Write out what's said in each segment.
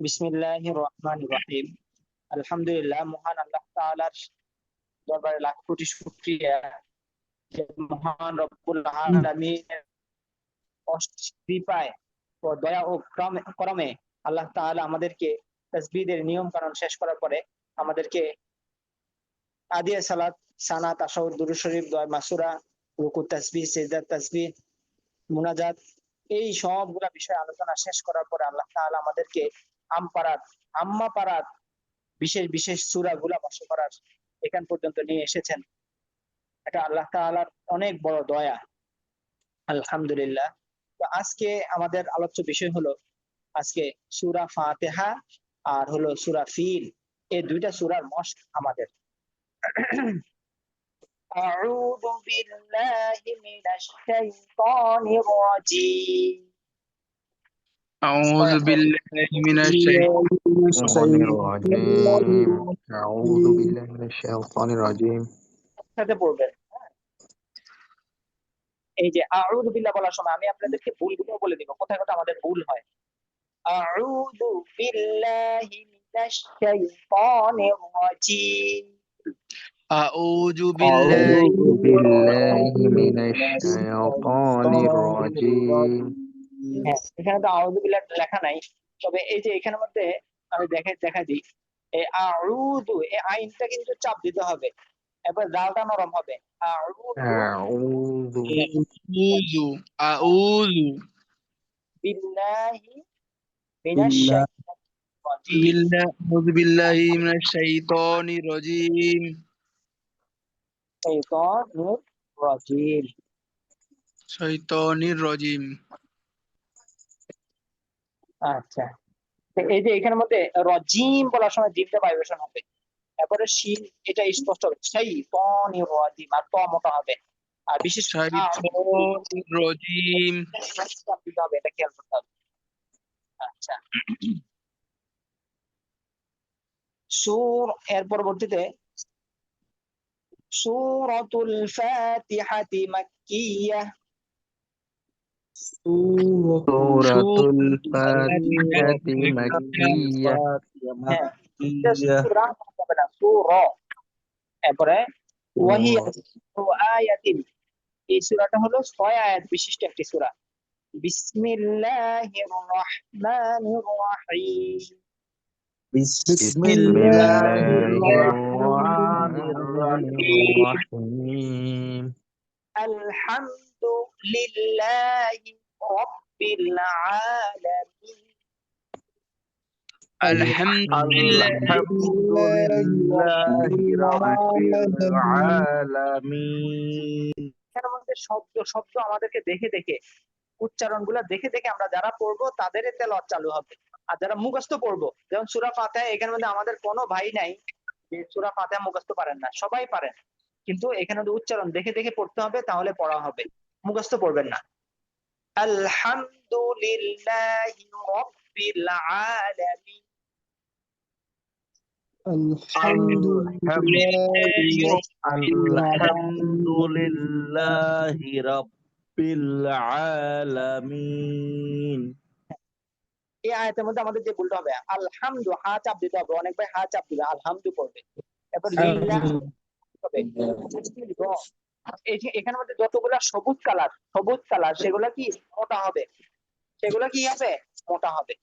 রহমানির রহিম আলহামদুলিল্লাহ, মহান আল্লাহ তাআলার দরবারে লাখ কোটি শুকরিয়া। যে মহান রব্বুল কৃপায় ও দয়া ও আল্লাহ তাআলা আমাদেরকে তাসবিহের নিয়ম কানুন শেষ করার পরে আমাদেরকে আদিয়া সালাত, সানাত দুরূদ শরীফ, দোয়া, মাসুরা, রুকু, তাসবিহ, সিজদা, তাসবিহ, মুনাজাত এই সবগুলা বিষয় আলোচনা শেষ করার পরে আল্লাহ তাআলা আমাদেরকে আমপারাত আম্মা পারাত বিশেষ বিশেষ সূরা গুলা বর্ষ করার এখান পর্যন্ত নিয়ে এসেছেন এটা আল্লাহ তাআলার অনেক বড় দয়া আলহামদুলিল্লাহ তো আজকে আমাদের আলোচ্য বিষয় হলো আজকে সূরা ফাতিহা আর হলো সূরা ফিল এই দুইটা সূরার মস্ক আমাদের أعوذ بالله من الشيطان الرجيم أعوذ بالله من الشيطان الشيطان الرجيم أعوذ بالله من الشيطان الرجيم সাথে পড়বেন হ্যাঁ? এই যে আউযু বিল্লাহ বলার সময় আমি আপনাদেরকে ভুলগুলো বলে দিব কোথায় কোথায় আমাদের ভুল হয় আউযু বিল্লাহি মিনাশ শাইতানির রাজিম أعوذ بالله أعوذ بالله من الشيطان الرجيم হ্যাঁ, এখানে তো আউযুবিল্লাহ লেখা নাই। তবে এই যে এখানের মধ্যে আমি দেখে দেখা দিই। এই আউযু এই আইনটা কিন্তু চাপ দিতে হবে। এবার দালটা নরম হবে। আউযু। আউযু। বিল্লাহি রাজিম। আচ্ছা এই যে এখানের মধ্যে রজিম বলার সময় জিমটা ভাইব্রেশন হবে তারপরে শিন এটা স্পষ্ট হবে সেই তনি রজিম আর মোটা হবে আর বিশেষ রজিম হবে এটা খেয়াল করতে হবে আচ্ছা সুর এর পরবর্তীতে সুরাতুল ফাতিহাতি মাক্কিয়াহ সুরাতুল ফাতিহাতি মাক্কিয়া তারপরে এই হলো আলহামদুলিল্লাহ শব্দ শব্দ আমাদেরকে দেখে দেখে উচ্চারণগুলা দেখে দেখে আমরা যারা পড়ব তাদের তেল চালু হবে। আর যারা মুখস্থ পড়ব যেমন সুরা ফাতে এখানে মধ্যে আমাদের কোনো ভাই নাই যে সুরা ফাতে মুখস্থ পারেন না সবাই পারেন। কিন্তু এখানে উচ্চারণ দেখে দেখে পড়তে হবে তাহলে পড়া হবে। মুখস্থ পড়বেন না। আলহামদুলিল্লাহ রাব্বিল আলামিন। রাব্বিল আলামিন। এই আয়াতের মধ্যে আমাদের যে ভুলটা হবে আলহামদু হা চাপ দিতে হবে। অনেক ভাই হা চাপ দিবে আলহামদু পড়বে তারপর লিল্লাহ এখানে মধ্যে যতগুলো সবুজ কালার সবুজ কালার সেগুলো কি মোটা হবে? সেগুলো কি আছে? মোটা হবে।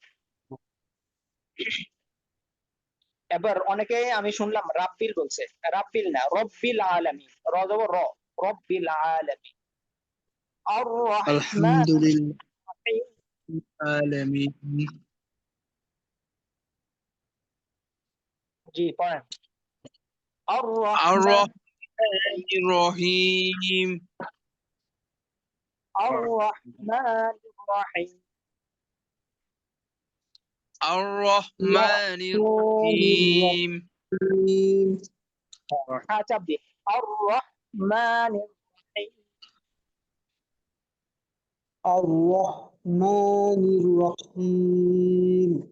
এবার অনেকে আমি শুনলাম রাব্বিল বলছে। রাব্বিল না রব্বিল আলামিন। র দেব র। রব্বিল আলামিন। আর আলামিন। জি পড়েন। আর الرحمن الرحيم. الرحمن الرحيم. الرحمن الرحيم. كتب الرحمن الرحيم. الرحمن الرحيم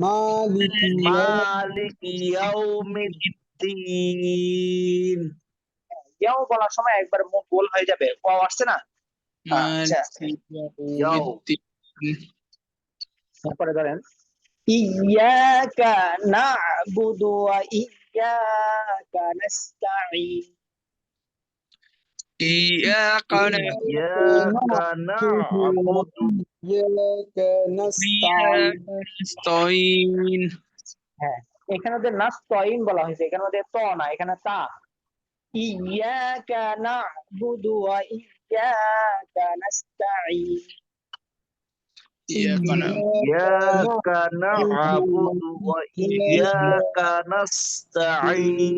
Maliki Maliki ইয়াউমিদ্দিন। ইয়াও বলার সময় একবার মুখ গোল হয়ে যাবে। ওয়াও আসছে না? আচ্ছা। তারপরে ধরেন ইয়াকা না'বুদু ওয়া ইয়াকা নাস্তা'ইন إياك نعبد إياك نعبد إياك نستعين نستعين এখানে ওদের নাস্তাঈন বলা হয়েছে এখানে ওদের ত না এখানে তা ইয়াকা না'বুদু ওয়া ইয়াকা নাস্তাঈন إياك نعبد إياك نعبد وإياك نستعين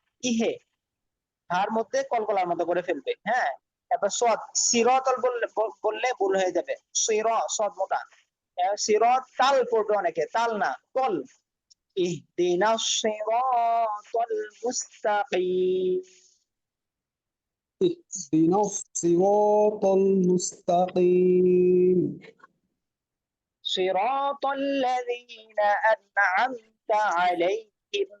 ইহে তার মধ্যে কলকলার মতো করে ফেলবে হ্যাঁ তারপর সদ সিরতল বললে বল- বললে ভুল হয়ে যাবে সির সদ মোটা সিরত তাল পড়বে অনেকে তাল না তল ইহদিনাস সিরাতাল মুস্তাকিম اهدنا الصراط المستقيم صراط الذين أنعمت عليهم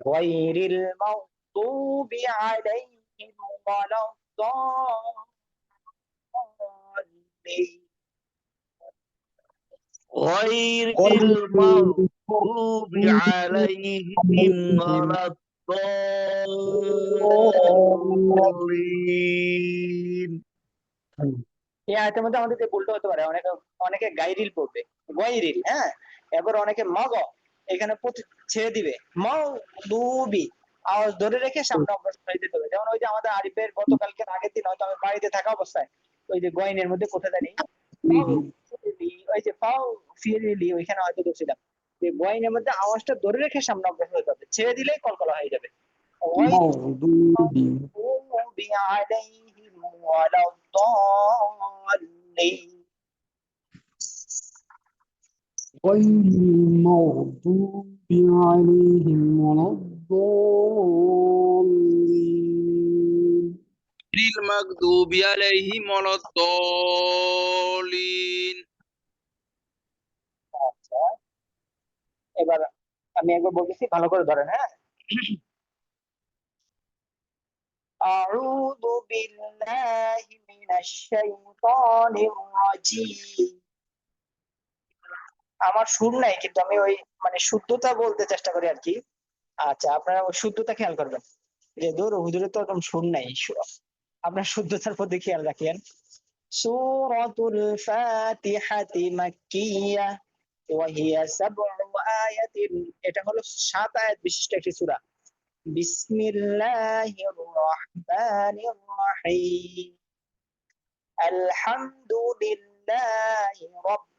غير المغضوب عليهم ولا الضالين غير المغضوب عليهم ولا الضالين এই আয়তের মধ্যে আমাদের যে ভুলটা হতে পারে অনেকে অনেকে গাইরিল পড়বে গাইরিল হ্যাঁ এবার অনেকে মগ এখানে ছেড়ে দিবে। মৌদুবি আওয়াজ ধরে রেখে সামনে অগ্রসর হয়ে যেতে হবে। যেমন ওই যে আমাদের আরিফের গতকালকে আগের দিন হয়তো আমি বাড়িতে থাকা অবস্থায় ওই যে গয়নের মধ্যে কোথায় জানি? ওই যে ফিরিলি ওইখানে হয়তো যে গয়নের মধ্যে আওয়াজটা ধরে রেখে সামনে অগ্রসর হতে হবে। ছেড়ে দিলেই কলকলা হয়ে যাবে। غير المغضوب عليهم ولا الضالين غير المغضوب عليهم ولا الضالين আচ্ছা এবার আমি একবার বলতেছি ভালো করে ধরেন হ্যাঁ أعوذ بالله من الشيطان الرجيم আমার সুর নাই, কিন্তু আমি ওই মানে শুদ্ধতা বলতে চেষ্টা করি আর কি আচ্ছা আপনারা শুদ্ধতা খেয়াল করবেন। যে দূর হুজুরের তো একদম সুর নাই আপনার শুদ্ধতার প্রতি খেয়াল রাখেন। সুরাতুল ফাতিহাতি মাক্কিয়া ওয়াহিয়া সাবউ আয়াতিন। এটা হলো সাত আয়াত বিশিষ্ট একটি সূরা। বিসমিল্লাহির রহমানির রহিম। আলহামদুলিল্লাহি রাব্বিল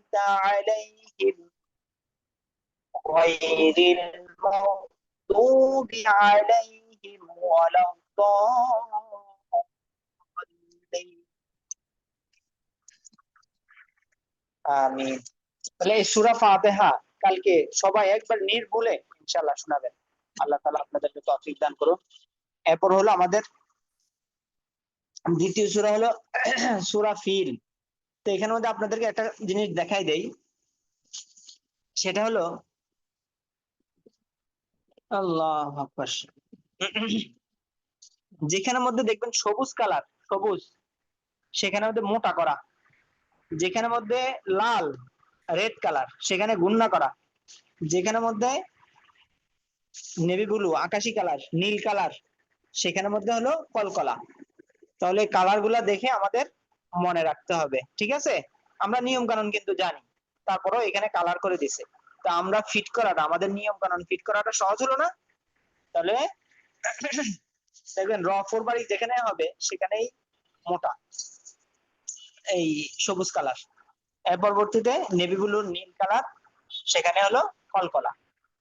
عليهم غير المغضوب عليهم ولا الضالين আমিন তাহলে এই সূরা ফাতিহা কালকে সবাই একবার নির্ভুলে ইনশাআল্লাহ শোনাবেন আল্লাহ তাআলা আপনাদেরকে তৌফিক দান করুন এরপর হলো আমাদের দ্বিতীয় সূরা হলো সূরা ফিল তো এখানের মধ্যে আপনাদেরকে একটা জিনিস দেখাই দেই। সেটা হলো, আল্লাহ যেখানের মধ্যে দেখবেন সবুজ কালার, সবুজ, সেখানের মধ্যে মোটা করা। যেখানের মধ্যে লাল, রেড কালার, সেখানে গুন্না করা। যেখানের মধ্যে নেভি ব্লু আকাশি কালার, নীল কালার, সেখানের মধ্যে হলো কলকলা। তাহলে কালারগুলা দেখে আমাদের মনে রাখতে হবে, ঠিক আছে? আমরা নিয়ম কানুন কিন্তু জানি। তারপরেও এখানে কালার করে দিছে। তা আমরা ফিট করাটা, আমাদের নিয়ম কানুন ফিট করাটা সহজ হলো না? তাহলে দেখবেন র ফোর বাড়ি যেখানে হবে, সেখানেই মোটা। এই সবুজ কালারের পরবর্তীতে নেভি ব্লুর নীল কালার সেখানে হলো কলকলা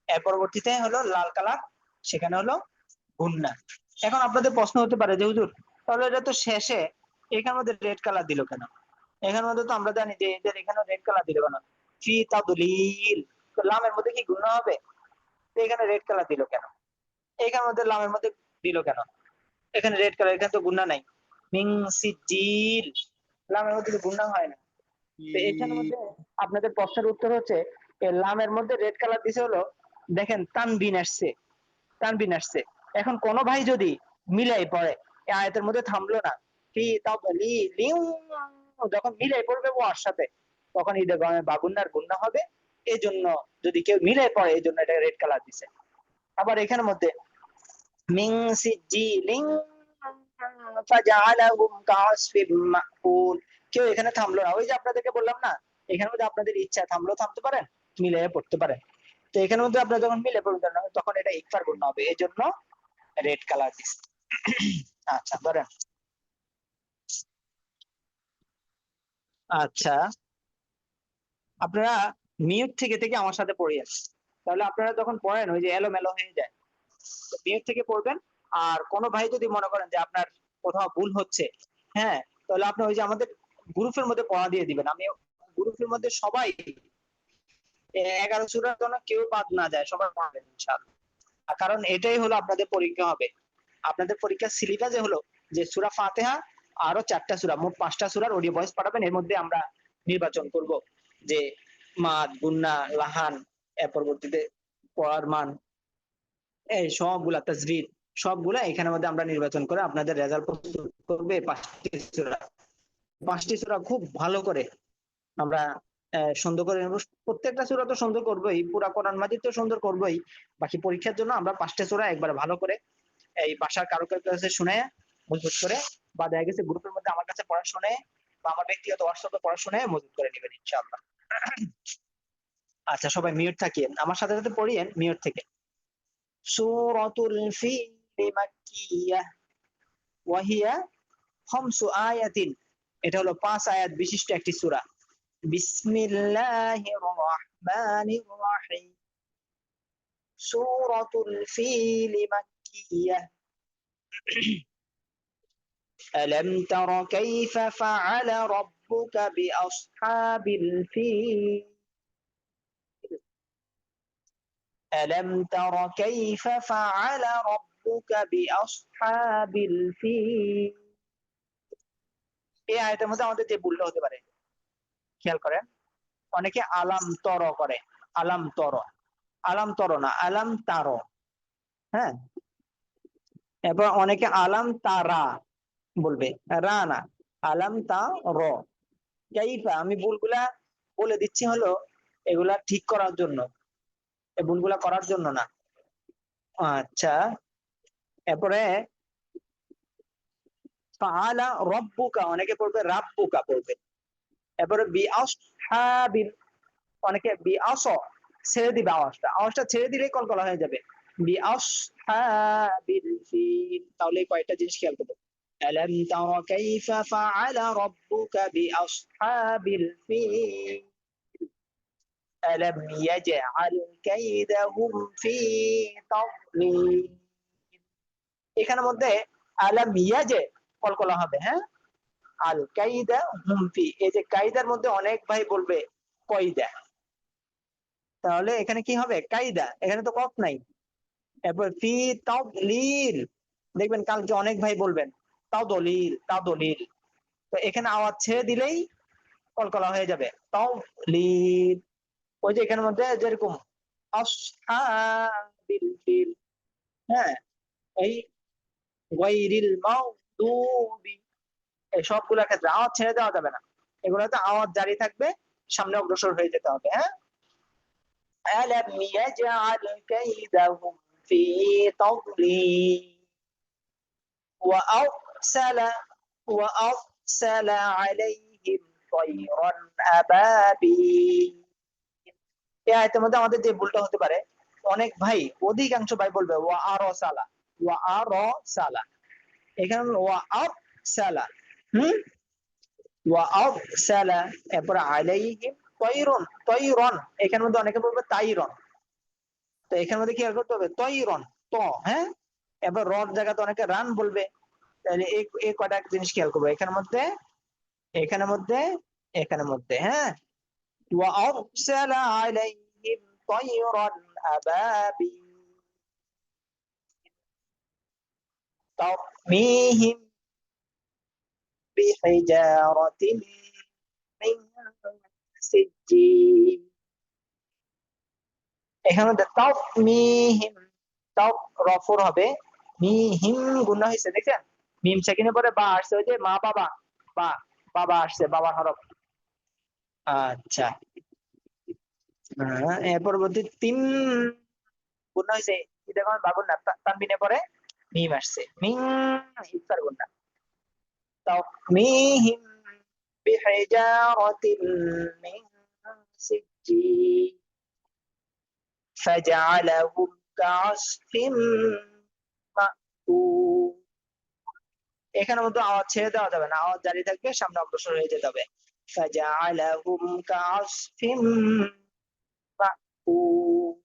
এর পরবর্তীতে হলো লাল কালার সেখানে হলো গুন্না। এখন আপনাদের প্রশ্ন হতে পারে যে, হুজুর, তাহলে এটা তো শেষে এখানের মধ্যে রেড কালার দিল কেন? এখানের মধ্যে তো আমরা জানি যে এদের এখানে রেড কালার দিল কেন? ফি তাদলিল তো লামের মধ্যে কি গুণ হবে? এখানে রেড কালার দিল কেন? এখানের মধ্যে লামের মধ্যে দিল কেন? এখানে রেড কালার এখানে তো গুণা নাই। মিং সিজিল। লামের মধ্যে তো গুণা হয় না? তো এখানের মধ্যে আপনাদের প্রশ্নের উত্তর হচ্ছে লামের মধ্যে রেড কালার দিছে হলো, দেখেন তানবিন আসছে। তানবিন আসছে। এখন কোন ভাই যদি মিলাই পড়ে আয়াতের মধ্যে থামলো না। যখন মিলাই পড়বে ওয়ার সাথে, তখন ঈদে বাগুন্নার গুন্না হবে এই জন্য যদি কেউ মিলাই পড়ে এই জন্য এটা রেড কালার দিছে। আবার এখানের মধ্যে কেউ এখানে থামলো না। ওই যে আপনাদেরকে বললাম না, এখানের মধ্যে আপনাদের ইচ্ছা, থামলো থামতে পারেন, মিলে পড়তে পারেন। তো এখানের মধ্যে আপনারা যখন মিলে পড়বেন, তখন এটা ইকফার গুণ হবে এই জন্য রেড কালার দিচ্ছে আচ্ছা ধরেন। আচ্ছা। আপনারা মিউট থেকে থেকে আমার সাথে পড়িয়েন তাহলে আপনারা যখন পড়েন, ওই যে এলোমেলো হয়ে যায়। মিউট থেকে পড়বেন। আর কোনো ভাই যদি মনে করেন যে আপনার কোথাও ভুল হচ্ছে হ্যাঁ তাহলে আপনি ওই যে আমাদের গ্রুপের মধ্যে পড়া দিয়ে দিবেন। আমি গ্রুপের মধ্যে সবাই এগারো সুরার জন্য কেউ বাদ না যায়, সবাই পড়াবেন ইনশাআল্লাহ। কারণ এটাই হলো আপনাদের পরীক্ষা হবে। আপনাদের পরীক্ষার সিলেবাস হলো যে সুরা ফাতেহা আরও চারটা সুরা, মোট পাঁচটা সুরার অডিও ভয়েস পাঠাবেন, এর মধ্যে আমরা নির্বাচন করব যে মাদ, গুন্না লাহান এর পরবর্তীতে পড়ার মান, এই সবগুলা, তাজরিদ, সবগুলা এখানের মধ্যে আমরা নির্বাচন করে আপনাদের রেজাল্ট প্রস্তুত করবে পাঁচটি সূরা পাঁচটি সূরা খুব ভালো করে আমরা সুন্দর করে। প্রত্যেকটা সূরা তো সুন্দর করবোই, পুরা কোরআন মাজিদ তো সুন্দর করবোই, বাকি পরীক্ষার জন্য আমরা পাঁচটা সূরা একবার ভালো করে এই বাসার কারও কাছে শুনে মজবুত করে বা দেখা গেছে গ্রুপের মধ্যে আমার কাছে পড়া শুনে বা আমার ব্যক্তিগত হোয়াটসঅ্যাপে পড়া শুনে মজবুত করে নেবেন, ইনশাআল্লাহ। আচ্ছা সবাই মিউট থাকিয়েন আমার সাথে সাথে পড়িয়েন মিউট থেকে। সূরাতুল ফিল মাক্কিয়াহ ওয়া হিয়া খামসু আয়াতিন। এটা হলো পাঁচ আয়াত বিশিষ্ট একটি সূরা। বিসমিল্লাহির রহমানির রহিম। সূরাতুল ফিল মাক্কিয়াহ ألم تر كيف فعل ربك بأصحاب الفيل ألم تر كيف فعل ربك بأصحاب الفيل এই আয়তের মধ্যে আমাদের যে ভুলটা হতে পারে খেয়াল করেন অনেকে আলাম তর করে আলাম তর আলাম তর না আলাম তার হ্যাঁ এরপর অনেকে আলাম তারা বলবে রা না আলাম তা র। কাইফা, আমি ভুলগুলা বলে দিচ্ছি হলো, এগুলা ঠিক করার জন্য। ভুলগুলা করার জন্য না। আচ্ছা এরপরে, ফাআলা রব্বুকা অনেকে পড়বে, রাব্বুকা পড়বে। এরপরে বি আসহাবিল অনেকে বি আস ছেড়ে দিবে আওয়াজটা। আওয়াজটা ছেড়ে দিলেই কলকলা হয়ে যাবে। বি আসহাবিল ফিল তাহলে কয়টা জিনিস খেয়াল করবে। ألم تر كيف فعل ربك بأصحاب الفيل ألم يجعل كيدهم في تضليل এখানের মধ্যে আলাম ইয়াজে কলকলা হবে হ্যাঁ আল কাইদা হুম ফি এই যে কাইদার মধ্যে অনেক ভাই বলবে কয়দা তাহলে এখানে কি হবে কাইদা এখানে তো কফ নাই এরপর ফি তাদলিল দেখবেন কালকে অনেক ভাই বলবেন তাও দলিল তাও দলিল তো এখানে আওয়াজ ছেড়ে দিলেই কলকলা হয়ে যাবে তাও লিল ওই যে এখানের মধ্যে যেরকম আসহাবিল ফিল হ্যাঁ এই গায়রিল মাগদুবি এই সবগুলোর ক্ষেত্রে আওয়াজ ছেড়ে দেওয়া যাবে না এগুলোতে আওয়াজ জারি থাকবে সামনে অগ্রসর হয়ে যেতে হবে হ্যাঁ ألم يجعل كيدهم في تضليل وأرسل وأرسل عليهم طيرا أبابيل এই আয়তের মধ্যে আমাদের যে ভুলটা হতে পারে অনেক ভাই অধিকাংশ ভাই বলবে ওয়া আর সালা ওয়া আর সালা এখানে হলো ওয়া আব সালা হুম ওয়া আব সালা এরপর আলাইহিম তৈরন তৈরন এখানের মধ্যে অনেকে বলবে তাইরন তো এখানের মধ্যে কি করতে হবে তৈরন ত হ্যাঁ এবার রড জায়গাতে অনেকে রান বলবে তাহলে এই এই কয়টা জিনিস খেয়াল করবো এখানের মধ্যে এখানের মধ্যে এখানের মধ্যে হ্যাঁ وأرسل عليهم طيرا أبابيل ترميهم بحجارة من سجيل এখানে মধ্যে তাও মিহিম তাও রফর হবে মিহিম গুণ হয়েছে দেখছেন মিম সেকেন্ডে পরে বা আসছে ওই যে মা বাবা বা বাবা আসছে বাবা হরফ আচ্ছা হ্যাঁ, এর পরবর্তী তিন গুণ হয়েছে কি দেখো বাবুর না তা- তানবিনে পরে মিম আসছে মিম ইফতার গুণ না তাও মিহিম বিহিজারাতিন মিন সিজ্জিল فجعلهم كعصف مأكول এখানের মধ্যে আওয়াজ ছেড়ে দেওয়া যাবে না আওয়াজ জারি থাকবে সামনে অগ্রসর হয়ে যেতে হবে فجعلهم كعصف مأكول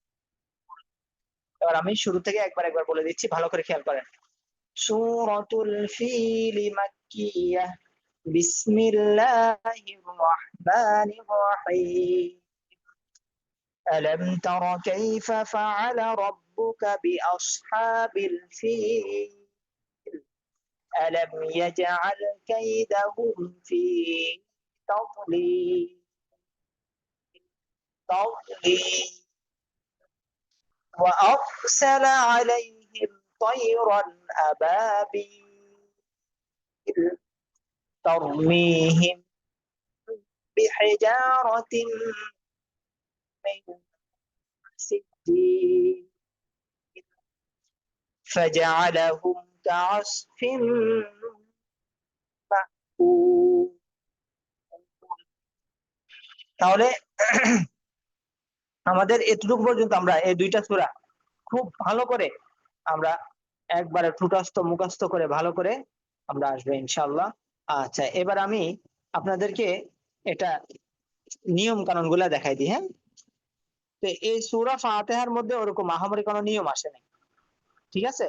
এবার আমি শুরু থেকে একবার একবার বলে দিচ্ছি ভালো করে খেয়াল করেন সূরাতুল ফিল মাক্কিয়াহ বিসমিল্লাহির রহমানির রহিম ألم تر كيف فعل ربك بأصحاب الفيل ألم يجعل كيدهم في تضليل؟ تضليل. وأرسل عليهم طيرا أبابيل ترميهم بحجارة من سجيل. فجعلهم كعصف مأكول তাহলে আমাদের এতটুকু পর্যন্ত আমরা এই দুইটা সূরা খুব ভালো করে আমরা একবারে ঠুটাস্থ মুখস্থ করে ভালো করে আমরা আসবো ইনশাআল্লাহ আচ্ছা এবার আমি আপনাদেরকে এটা নিয়ম কানুন গুলা দেখাই দিই হ্যাঁ তো এই সূরা ফাতিহার মধ্যে ওরকম আহামরি কোনো নিয়ম আসে নাই ঠিক আছে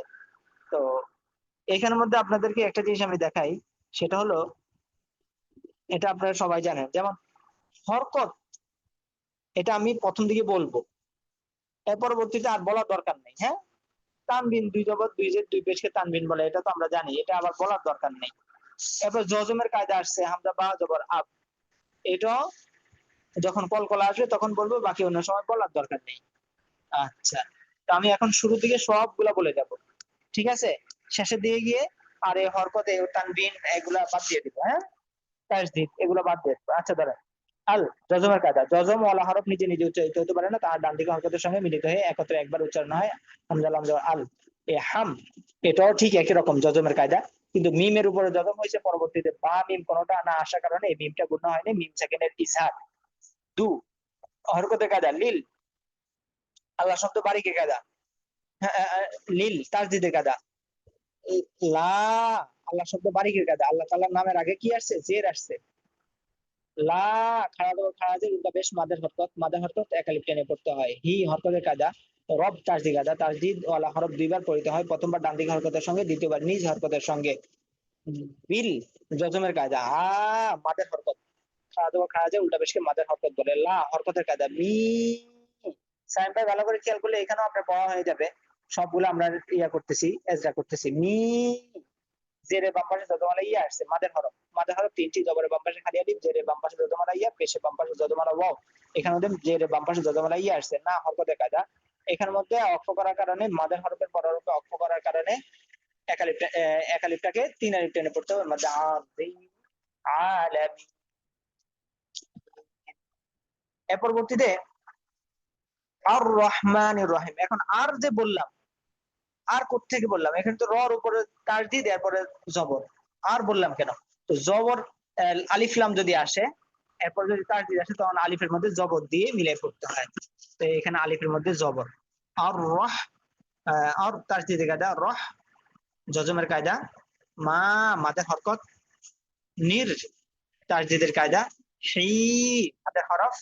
তো এখানের মধ্যে আপনাদেরকে একটা জিনিস আমি দেখাই, সেটা হলো, এটা আপনারা সবাই জানেন, যেমন হরকত, এটা আমি প্রথম দিকে বলব। এর পরবর্তীতে আর বলার দরকার নেই হ্যাঁ? তানবিন, দুই জবর দুই জের দুই পেশকে তানবিন বলে, এটা তো আমরা জানি, এটা আবার বলার দরকার নেই। এরপর জজমের কায়দা আসছে, হামজা বা জবর আব। এটা যখন কলকলা আসবে, তখন বলব, বাকি অন্য সময় বলার দরকার নেই। আচ্ছা তো আমি এখন শুরুর দিকে সবগুলা বলে যাব ঠিক আছে? শেষের দিকে গিয়ে আর এই হরকতে তানবিন এগুলা বাদ দিয়ে দিব হ্যাঁ? তাসদিদ এগুলো বাদ দিয়ে দেবো। আচ্ছা দাঁড়া আল জজমের কায়দা। জজম ওয়ালা হরফ নিজে নিজে উচ্চারিত হতে পারে না তার ডান দিকে হরকতের সঙ্গে মিলিত হয়ে একত্রে একবার উচ্চারণ হয়। হামজা লাম জবর আল। এ হাম এটাও ঠিক একই রকম জজমের কায়দা। কিন্তু মিমের উপরে জজম হয়েছে পরবর্তীতে বা মিম কোনোটা না আসার কারণে এই মিমটা গুণ হয়নি। মিম সেকেন্ডের ইজহার। দু হরকতের কায়দা লিল। আল্লাহ শব্দ বারিকে কায়দা। হ্যাঁ, লিল তাসদিদের কায়দা। লা আল্লাহ শব্দ বারিকের কায়দা আল্লাহ তাআলার নামের আগে কি আসছে? জের আসছে। লা খাড়া খাড়া উল্টা বেশ মাদের হরকত মাদের হরকত টেনে পড়তে হয়। হি, হরকতের কায়দা রব ওয়ালা হরফ দুইবার পড়িতে হয়। প্রথমবার ডান দিক হরকতের সঙ্গে, দ্বিতীয়বার নিজ হরকতের সঙ্গে। বিল কায়দা আ, মাদের হরকত। খাড়া খাড়া উল্টা বেশকে মাদের হরকত বলে। লা, হরকতের কায়দা মি, সাইন ভাই ভালো করে খেয়াল করলে এখানেও আপনার পড়া হয়ে যাবে। সবগুলো আমরা ইয়া করতেছি, এজরা করতেছি। মি, জেরে বাম পাশে যদমালা ইয়া আসছে, মাদের হরফ। মাদের হরফ তিনটি জবরে বাম পাশে খালি আলিফ, জেরে বাম পাশে যদমালা ইয়া, পেশে বাম পাশে যদমালা ওয়াও। এখানে মধ্যে জেরে বাম পাশে যদমালা ইয়া আসছে, না হরকতে কায়দা এখানের মধ্যে অক্ষ করার কারণে, মাদের হরফের পররূপে অক্ষ করার কারণে একালিপটা একালিপটাকে তিন আলিপ টেনে পড়তে হবে। মধ্যে আলামি এর পরবর্তীতে, আর রহমান রহিম। এখন আর যে বললাম আর থেকে বললাম? এখানে তো রর উপরে তাসদিদ এরপরে জবর। আর বললাম কেন? তো জবর আহ, আলিফ লাম যদি আসে এরপর যদি তাসদিদ আসে তখন আলিফের মধ্যে জবর দিয়ে মিলাই পড়তে হয়। তো এখানে আলিফের মধ্যে জবর। আর রহ আর তাসদিদের কায়দা রহ জজমের কায়দা মা মাদের হরকত নির তাসদিদের কায়দা সেই মাদের হরফ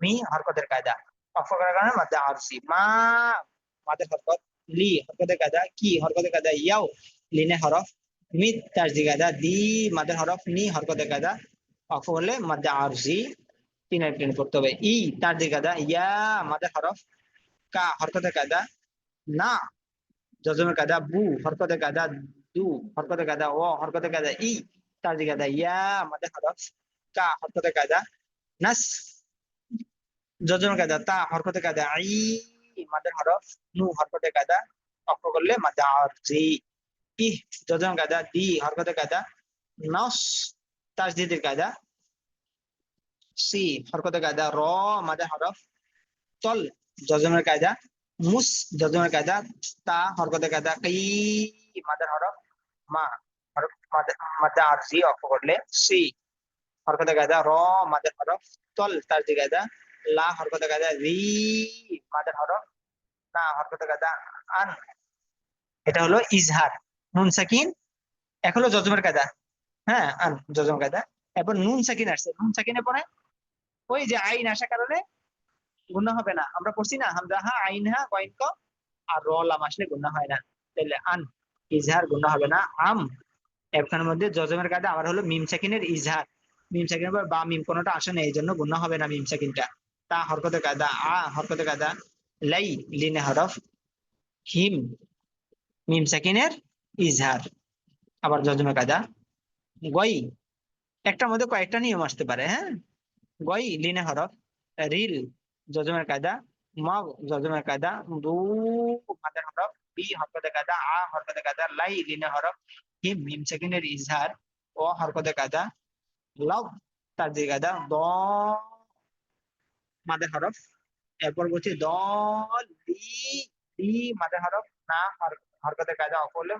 মি হরকতের কায়দা। অক্ষ করার কারণে মাদ্দা আরসি মা মাদের হরকত লি হরকতের কায়দা কি হরকতের কায়দা ইয়াও লিনে হরফ মিদ তাসদি কায়দা দি মাদের হরফ নি হরকতের কায়দা অক্ষ করলে মাদ্দা আরসি তিন টেন করতে হবে ই তাসদি কায়দা ইয়া মাদের হরফ কা হরকতের কায়দা না জজমের কায়দা বু হরকতের কায়দা দু হরকতের কায়দা ও হরকতের কায়দা ই তাসদি কায়দা ইয়া মাদের হরফ কা হরকতের কায়দা নাস জজমের কায়দা তা হরকতে কায়দা আই মাদের হরফ নু হরকতে কায়দা অক্ষ করলে মাদা আরজি ইহ জজমের কায়দা দি হরকতে কায়দা নস তাসদিদের কায়দা সি হরকতে কায়দা র মাদের হরফ তল জজমের কায়দা মুস জজমের কায়দা তা হরকতে কায়দা কাই মাদের হরফ মা হরফ মাদা আরজি অক্ষ করলে সি হরকতে কায়দা র মাদের হরফ তল তাসদি কায়দা লা হরকতে কায়দা রি মাদের হরফ না হরকতে কায়দা আন এটা হলো ইজহার নুন সাকিন এক হলো জজমের কায়দা হ্যাঁ আন জজম কায়দা এরপর নুন সাকিন আসছে নুন সাকিনের পরে ওই যে আইন আসার কারণে গুণা হবে না আমরা পড়ছি না হামজা হা আইন হা কয়েন ক আর র লাম আসলে গুণা হয় না তাহলে আন ইজহার গুণা হবে না আম এখানের মধ্যে জজমের কায়দা আবার হলো মিম সাকিনের ইজহার মিম সাকিনের পর বা মিম কোনটা আসে না এই জন্য গুণা হবে না মিম সাকিনটা তা হরকতে কায়দা আ হরকতে কায়দা লাই লিনে হরফ, হিম, মিম সাকিনের ইজহার। আবার জজমে কায়দা গই। একটার মধ্যে কয়েকটা নিয়ম আসতে পারে হ্যাঁ? গই লিনে হরফ, রিল জজমের কায়দা মগ জজমের কায়দা দু মাদের হরফ, বি হরকতে কায়দা আ হরকতে কায়দা লাই লিনে হরফ, হিম, মিম সাকিনের ইজহার ও হরকতে কায়দা লব তার দিকে কায়দা দ মাদের হরফ, এরপর বলছি দল লি লি হরফ, না, হর- হরকতের কায়দা অকলে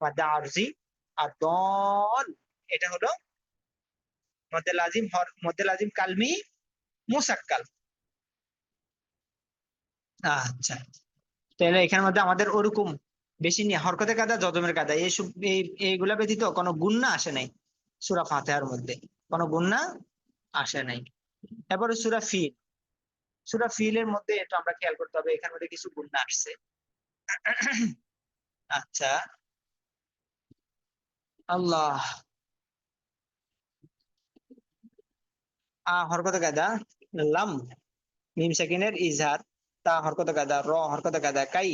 মাদ্দা আরজি, আর দল এটা হলো মধ্যে লাজিম মধ্যে লাজিম কালমি মুসাক্কাল। আচ্ছা তাহলে এখানের মধ্যে আমাদের ওরকম বেশি নিয়ে হরকতের কাদা জজমের কাদা এইসব এই, এইগুলা ব্যতীত কোনো গুন্না আসে নাই, সুরা ফাতেহার মধ্যে, কোনো গুন্না আসে নাই। এরপরে সুরা ফিল। সুরা ফিলের মধ্যে এটা আমরা খেয়াল করতে হবে এখানের মধ্যে কিছু গুন্না আসছে। আচ্ছা। আল্লাহ। আ, হরকতে কায়দা লাম, মিম সেকেন্ডের ইজহার, তা, হরকতে কায়দা র, হরকতে কায়দা কাই,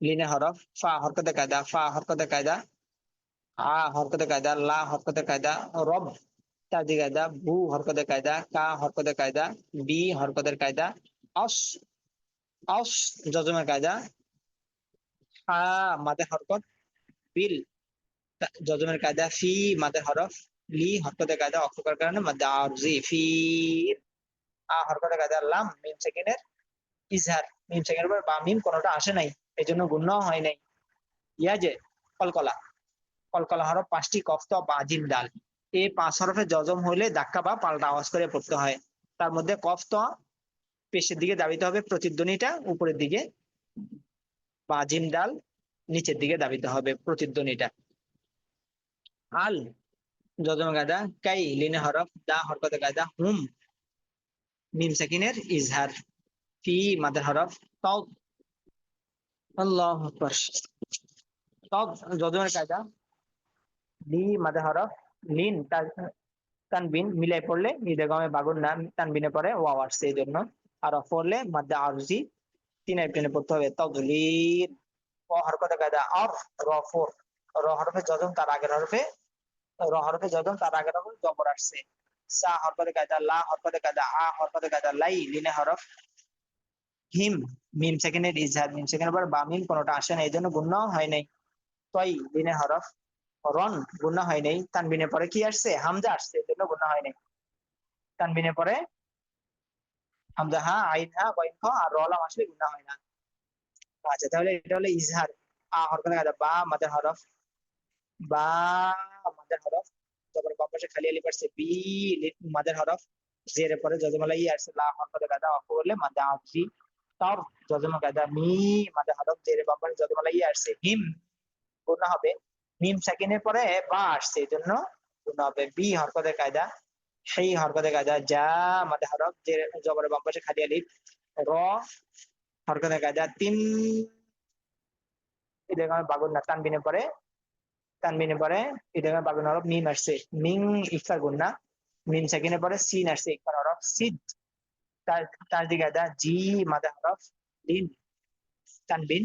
লিনে হরফ, ফা, হরকতে কায়দা ফা, হরকতে কায়দা আ, হরকতে কায়দা লা, হরকতে কায়দা রব। তাজি কায়দা বু হরকতে কায়দা কা হরকতে কায়দা বি হরকতের কায়দা অস অস জজমের কায়দা হা মাদে হরকত বিল জজমের কায়দা ফি মাদে হরফ লি হরকতে কায়দা অক্ষর কারণে মাদে আরজি ফি আ হরকতে কায়দা লাম মিম সেকেন্ডের ইজহার মিম সেকেন্ডের পর বা মিম কোনোটা আসে নাই এই জন্য গুণ হয় নাই ইয়া যে কলকলা কলকলা হরফ পাঁচটি কফত বা জিম ডাল এই পাঁচ হরফে জজম হলে ধাক্কা বা পাল্টা আওয়াজ করে পড়তে হয়। তার মধ্যে কফ তো পেশের দিকে দাবিতে হবে, প্রতিধ্বনিটা উপরের দিকে বা জিম ডাল নিচের দিকে দাবিতে হবে, প্রতিধ্বনিটা। আল যজম গাদা কাই লিনে হরফ, দা হরকতে গাদা হুম, মিম সাকিনের ইজহার, ফি মাদার হরফ তাও আল্লাহ তাও যজমের কায়দা লি মাদার হরফ লিন তানবিন মিলাই পড়লে ইদেগমে বাগুন নাম তানবিনে পড়ে, ওয়াও আসছে এই জন্য আর পড়লে মাদ্দা আরজি, তিন টেনে পড়তে হবে তদলির। ও হরকতে কায়দা আর রফর র হরফে যজন তার আগের হরফে। র হরফে যজন তার আগের হরফে জবর আসছে। সা হরকতে কায়দা, লা হরকতে কায়দা, আ হরকতে কায়দা, লাই, লিনে হরফ। হিম, মিম সেকেন্ডের ইজহার মিম সেকেন্ডের পর বা মিম কোনোটা আসে না এই জন্য গুণ হয় নাই। তই লিনে হরফ। রন গুণা হয় নাই তানবিনে পরে কি আসছে? হামজা আসছে, এই জন্য গুণা হয় নাই। তানবিনে পরে হামজা, হা, আইন, হা, বইন, খ, আর রলাম আসলে গুণা হয় না। আচ্ছা তাহলে এটা হলো ইজহার। আ হরফ কাদা বা, মাদার হরফ। বা, মাদার হরফ। তারপরে বাম পাশে খালি আলি পড়ছে বি মাদার হরফ। জেরে পরে যজমালা ই আসছে, লা হরফ কাদা অফ করলে মাদা আফজি তার যজমা গাদা মি, মাদার হরফ জেরে বাম পাশে যজমালা ই আসছে, হিম। গুণা হবে। মিম সাকিনের পরে বা আসছে এই জন্য হবে বি হরকতের কায়দা। সেই হরকতের কায়দা। যা মাদে হরফ, যে জবরের বাম পাশে খালি আলিফ। র হরকতের কায়দা। তিন বাগুন না তানবিনে পরে তানবিনে পরে বাগুন হরফ, মিম আসছে। মিং ইফার গুণ না। মিম সাকিনের পরে সিন আসছে ইফার হরফ, সিদ। তার তার দিকে জি, মাদে হরফ, লিন, তানবিন।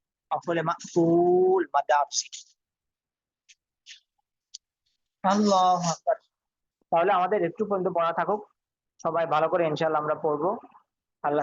তাহলে আমাদের একটু পর্যন্ত পড়া থাকুক। সবাই ভালো করে ইনশাল্লাহ আমরা পড়ব।